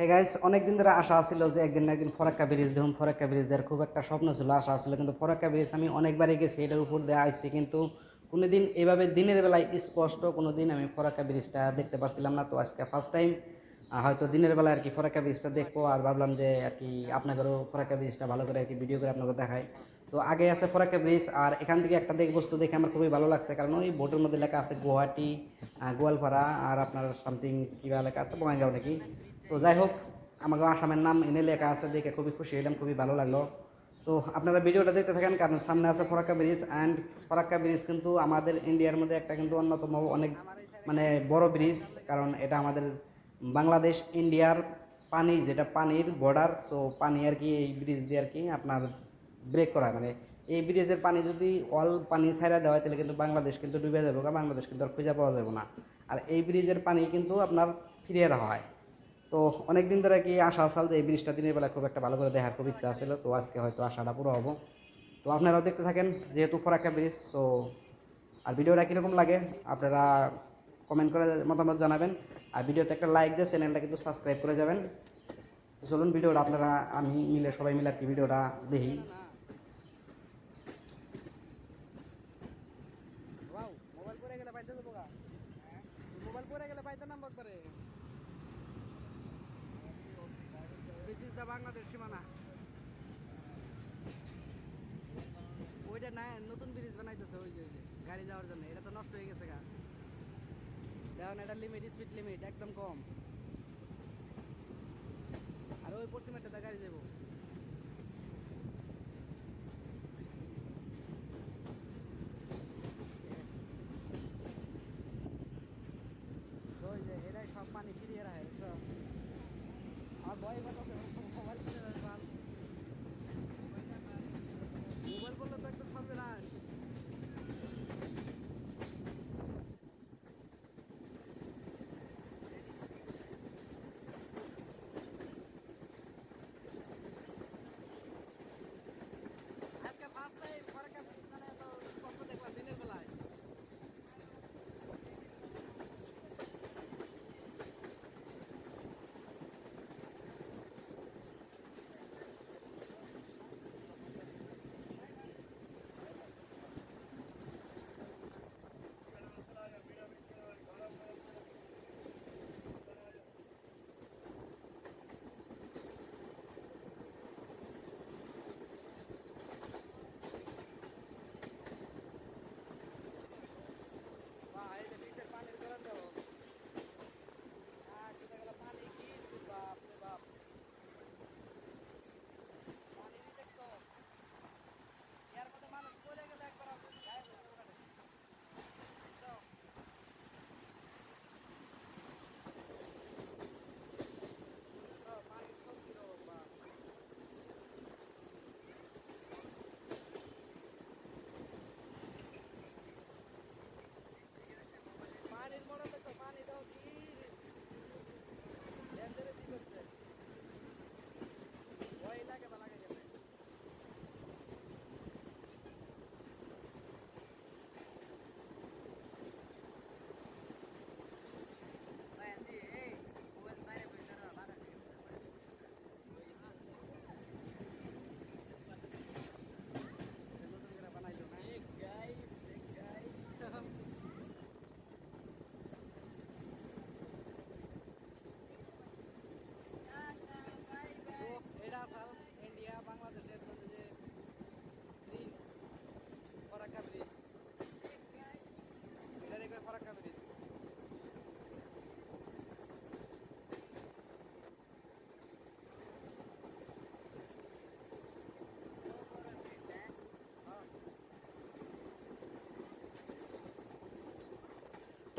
Hey guys অনেক দিন ধরে আশা ছিল যে একদিন না একদিন ফরাক্কা ব্রিজ দেখুন, ফরাক্কা ব্রিজ দেওয়ার খুব একটা স্বপ্ন ছিল, আশা ছিল কিন্তু ফরাক্কা ব্রিজ আমি অনেকবারই গেছি, এটার উপর দিয়ে আইছি, কিন্তু কোনোদিন এভাবে দিনের বেলায় স্পষ্ট কোনো দিন আমি ফরাক্কা ব্রিজটা দেখতে পারছিলাম না। তো আজকে ফার্স্ট টাইম হয়তো দিনের বেলায় আর কি ফরাক্কা ব্রিজটা দেখব, আর ভাবলাম যে আর কি আপনাদেরও ফরাক্কা ব্রিজটা ভালো করে আর কি ভিডিও করে আপনাকে দেখায় তো আগে আছে ফরাক্কা ব্রিজ, আর এখান থেকে একটা দেখ বস্তু দেখে আমার খুবই ভালো লাগছে, কারণ ওই বোটের মধ্যে লেখা আছে গুয়াহাটি গোয়ালপাড়া, আর আপনার সামথিং কিবা লেখা আছে, বঙ্গাইগাঁও নাকি? তো যাই হোক, আমাকে আসামের নাম এনে লেখা আছে, দেখে খুবই খুশি হলাম খুবই ভালো লাগল। তো আপনারা ভিডিওটা দেখতে থাকেন, কারণ সামনে আছে Farakka bridge and Farakka bridge কিন্তু আমাদের ইন্ডিয়ার মধ্যে একটা কিন্তু অন্যতম অনেক মানে বড় ব্রিজ, কারণ এটা আমাদের বাংলাদেশ ইন্ডিয়ার পানি, যেটা পানির বর্ডার সো পানি আর কি, এই ব্রিজ দিয়ে আর কি আপনার ব্রেক করা। মানে এই ব্রিজের পানি যদি অল পানি ছাইরা দেওয়া হয়, তাহলে কিন্তু বাংলাদেশ কিন্তু ডুবে যাবে, বাংলাদেশ কিন্তু আর খুঁজে পাওয়া যাবে না। আর এই ব্রিজের পানি কিন্তু আপনার ফিরিয়ে রাখা হয়। তো অনেক দিন ধরে কি আশা আসাল যে এই ব্রিজটা দিনের বেলা খুব একটা ভালো করে দেখার খুব ইচ্ছা ছিল তো আজকে হয়তো আশাটা পুরো হব। তো আপনারাও দেখতে থাকেন, যেহেতু ফরাক্কা ব্রিজ সো আর ভিডিওটা কীরকম লাগে আপনারা কমেন্ট করে মতামত জানাবেন। আর ভিডিওতে একটা লাইক দিয়ে চ্যানেলটা কিন্তু সাবস্ক্রাইব করে যাবেন। তো চলুন ভিডিওটা আপনারা, আমি মিলে, সবাই মিলে আর কি ভিডিওটা দেখি। মোবাইল গেলে পাইতে মোবাইল করে গেলে পাইতে নাম্বার করে। দ্য বাংলাদেশ সীমানা। ওইটা না, নতুন ব্রিজ বানাইতেছে ওই যে ওই যে, গাড়ি যাওয়ার জন্য। এটা তো নষ্ট হয়ে গেছে গা। দেখুন, এটা লিমিট স্পিড লিমিট একদম কম। আর ওই পশ্চিমেরটাতে গাড়ি দেবো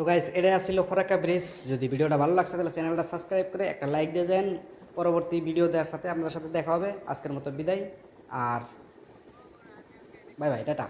তো গাইজ এটা আসছিল ফরাকা ব্রিজ। যদি ভিডিওটা ভালো লাগছে, তাহলে চ্যানেলটা সাবস্ক্রাইব করে একটা লাইক দিয়ে দেন। পরবর্তী ভিডিও দেওয়ার সাথে আপনাদের সাথে দেখা হবে। আজকের মতো বিদায়, আর বাই বাই টাটা।